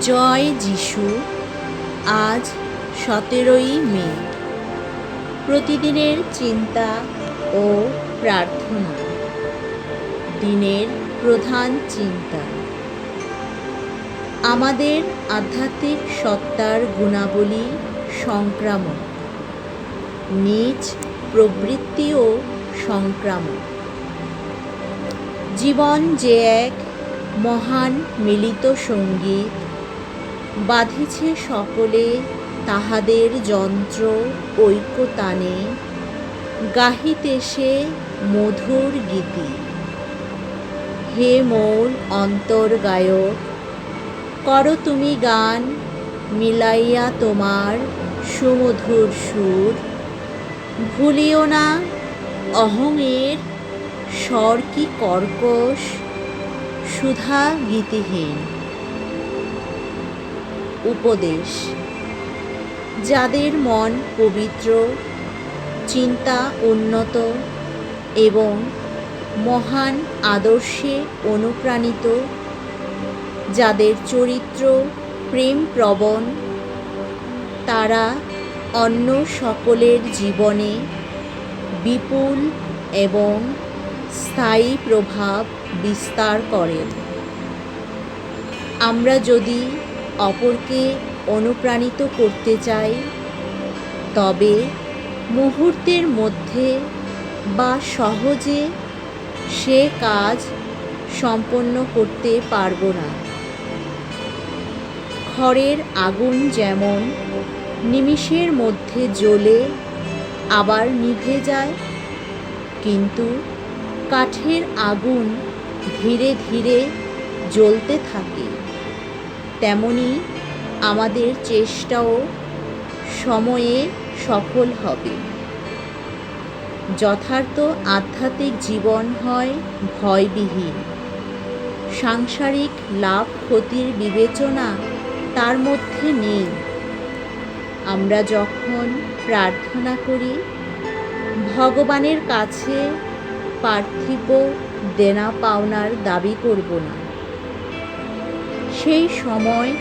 জয় যিশু, আজ সতেরোই মে। প্রতিদিনের চিন্তা ও প্রার্থনা। দিনের প্রধান চিন্তা। আমাদের আধ্যাত্মিক সত্তার গুণাবলী সংক্রামক। নিজ প্রবৃত্তিও সংক্রামক। জীবন যে এক মহান মিলিত সংগীত বাঁধিছে সকলে তাহাদের যন্ত্র ঐক্যতানে গাহিতেছে মধুর গীতি। হে মোর অন্তর্গায়ক, কর তুমি গান, মিলাইয়া তোমার সুমধুর সুর। ভুলিও না, অহংয়ের স্বর কি কর্কশ, সুধা গীতিহীন। উপদেশ। যাদের মন পবিত্র, চিন্তা উন্নত এবং মহান আদর্শে অনুপ্রাণিত, যাদের চরিত্র প্রেমপ্রবণ, তারা অন্য সকলের জীবনে বিপুল এবং স্থায়ী প্রভাব বিস্তার করেন। আমরা যদি অপরকে অনুপ্রাণিত করতে চাই, তবে মুহূর্তের মধ্যে বা সহজে সে কাজ সম্পন্ন করতে পারব না। খড়ের আগুন যেমন নিমিষের মধ্যে জ্বলে আবার নিভে যায়, কিন্তু কাঠের আগুন ধীরে ধীরে জ্বলতে থাকে। তেমনি আমাদের চেষ্টাও সময়ে সফল হবে। যথার্থ আধ্যাত্মিক জীবন হয় ভয়বিহীন। সাংসারিক লাভ ক্ষতির বিবেচনা তার মধ্যে নেই। আমরা যখন প্রার্থনা করি, ভগবানের কাছে পার্থিব দেনা পাওনার দাবি করব না। সেই সময়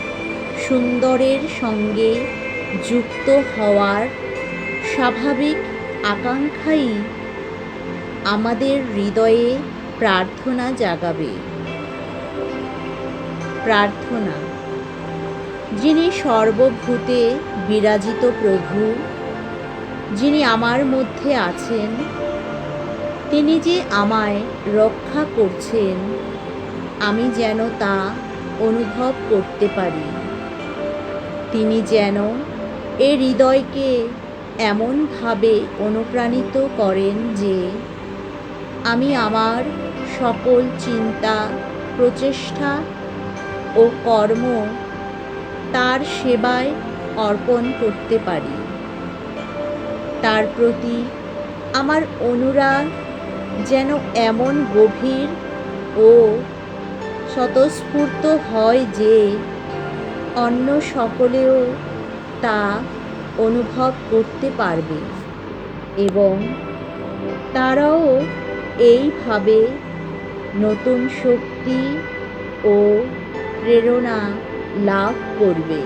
সুন্দরের সঙ্গে যুক্ত হওয়ার স্বাভাবিক আকাঙ্ক্ষাই আমাদের হৃদয়ে প্রার্থনা জাগাবে। প্রার্থনা। যিনি সর্বভূতে বিরাজিত প্রভু, যিনি আমার মধ্যে আছেন, তিনি যে আমায় রক্ষা করছেন, আমি যেন তা অনুভব করতে পারি। তিনি যেন এ হৃদয়কে এমনভাবে অনুপ্রাণিত করেন যে, আমি আমার সকল চিন্তা, প্রচেষ্টা ও কর্ম তার সেবায় অর্পণ করতে পারি। তার প্রতি আমার অনুরাগ যেন এমন গভীর ও স্বতঃস্ফূর্ত হয় যে অন্য সকলেও তা অনুভব করতে পারবে এবং তারাও এইভাবে নতুন শক্তি ও প্রেরণা লাভ করবে।